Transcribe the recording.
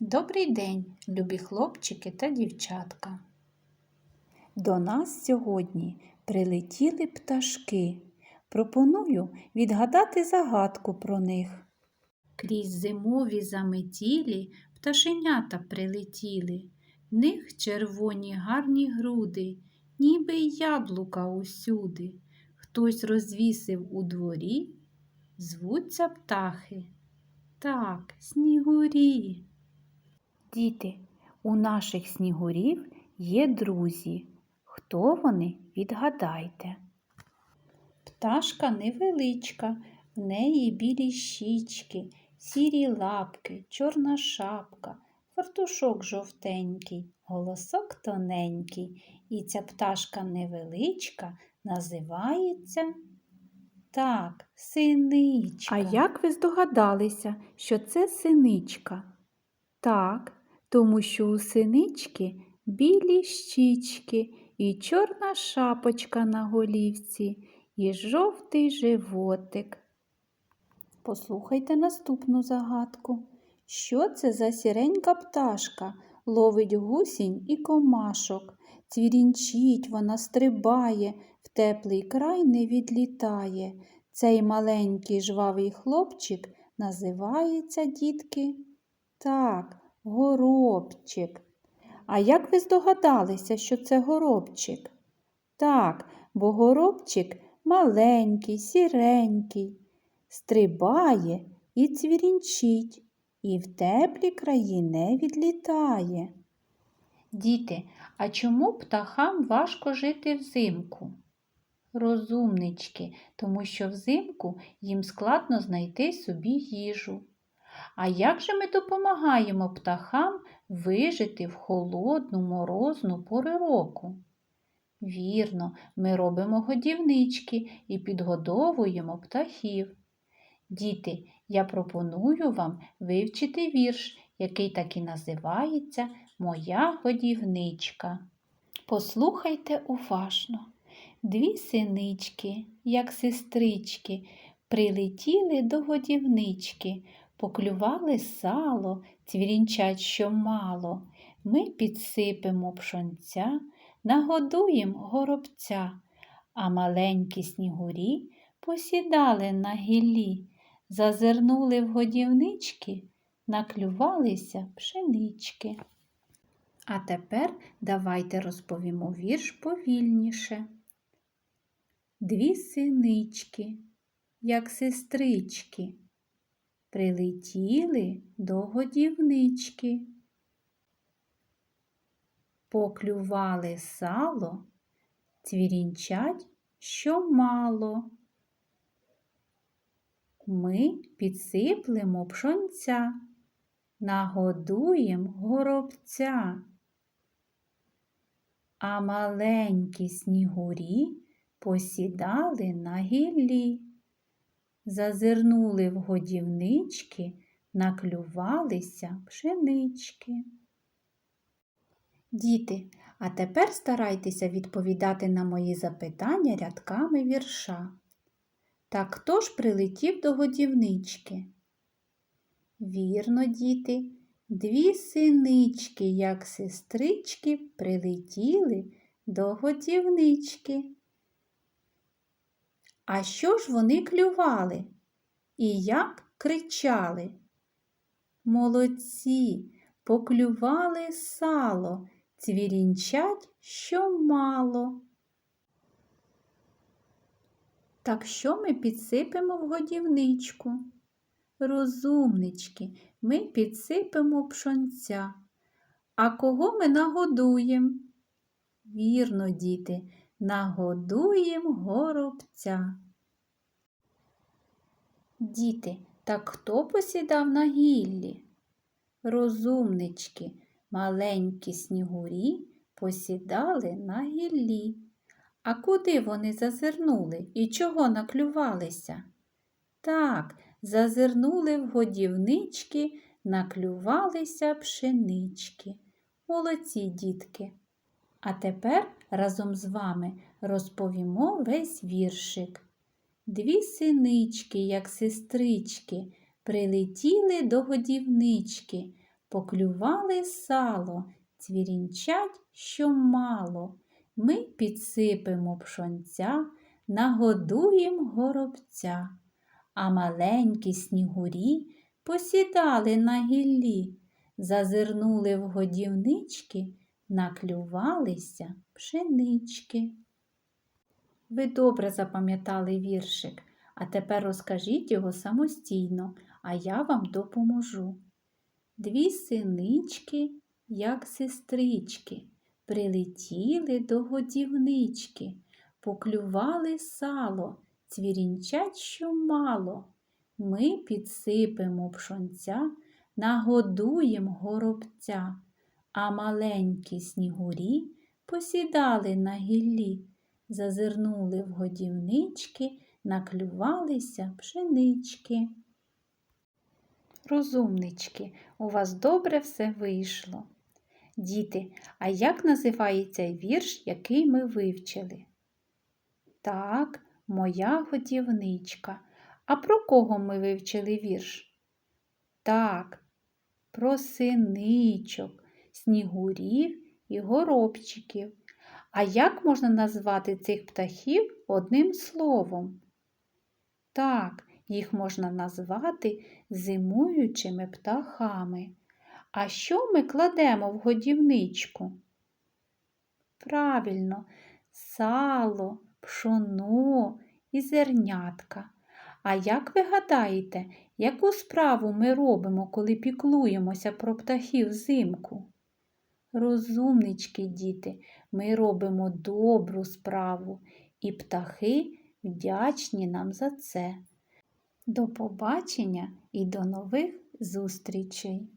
Добрий день, любі хлопчики та дівчатка. До нас сьогодні прилетіли пташки. Пропоную відгадати загадку про них. Крізь зимові заметілі пташенята прилетіли. В них червоні гарні груди, ніби яблука усюди. Хтось розвісив у дворі, звуться птахи. Так, снігурі. Діти, у наших снігурів є друзі. Хто вони, відгадайте. Пташка невеличка, в неї білі щічки, сірі лапки, чорна шапка, фартушок жовтенький, голосок тоненький. І ця пташка невеличка називається так, синичка. А як ви здогадалися, що це синичка? Так, тому що у синички білі щічки і чорна шапочка на голівці, і жовтий животик. Послухайте наступну загадку. Що це за сіренька пташка? Ловить гусінь і комашок. Цвірінчить вона стрибає, в теплий край не відлітає. Цей маленький жвавий хлопчик називається, дітки, так, горобчик. А як ви здогадалися, що це горобчик? Так, бо горобчик маленький, сіренький, стрибає і цвірінчить, і в теплі краї не відлітає. Діти, а чому птахам важко жити взимку? Розумнички, тому що взимку їм складно знайти собі їжу. А як же ми допомагаємо птахам вижити в холодну морозну пору року? Вірно, ми робимо годівнички і підгодовуємо птахів. Діти, я пропоную вам вивчити вірш, який так і називається Моя годівничка. Послухайте уважно. Дві синички, як сестрички, прилетіли до годівнички, поклювали сало, цвірінчать що мало. Ми підсипемо пшонця, нагодуєм горобця, а маленькі снігурі посідали на гіллі, зазирнули в годівнички, наклювалися пшенички. А тепер давайте розповімо вірш повільніше. Дві синички, як сестрички, прилетіли до годівнички, поклювали сало, цвірінчать що мало. Ми підсиплемо пшонця, нагодуєм горобця, а маленькі снігурі посідали на гіллі, зазирнули в годівнички, наклювалися пшенички. Діти, а тепер старайтеся відповідати на мої запитання рядками вірша. Так хто ж прилетів до годівнички? Вірно, діти, дві синички, як сестрички, прилетіли до годівнички. А що ж вони клювали? І як кричали? Молодці, поклювали сало, цвірінчать що мало. Так що ми підсипемо в годівничку? Розумнички, ми підсипемо пшонця. А кого ми нагодуємо? Вірно, діти, нагодуєм горобця. Діти, так хто посідав на гіллі? Розумнички, маленькі снігурі посідали на гіллі. А куди вони зазирнули і чого наклювалися? Так, зазирнули в годівнички, наклювалися пшенички. Молодці дітки. А тепер разом з вами розповімо весь віршик. Дві синички, як сестрички, прилетіли до годівнички, поклювали сало, цвірінчать, що мало. Ми підсипемо пшонця, нагодуєм горобця, а маленькі снігурі посідали на гіллі, зазирнули в годівнички, наклювалися пшенички. Ви добре запам'ятали віршик, а тепер розкажіть його самостійно, а я вам допоможу. Дві синички, як сестрички, прилетіли до годівнички, поклювали сало, цвірінчать, що мало. Ми підсипемо пшонця, нагодуєм горобця, а маленькі снігурі посідали на гіллі, зазирнули в годівнички, наклювалися пшенички. Розумнички, у вас добре все вийшло. Діти, а як називається вірш, який ми вивчили? Так, моя годівничка. А про кого ми вивчили вірш? Так, про синичок, снігурів і горобчиків. А як можна назвати цих птахів одним словом? Так, їх можна назвати зимуючими птахами. А що ми кладемо в годівничку? Правильно, сало, пшоно і зернятка. А як ви гадаєте, яку справу ми робимо, коли піклуємося про птахів взимку? Розумнички, діти, ми робимо добру справу, і птахи вдячні нам за це. До побачення і до нових зустрічей!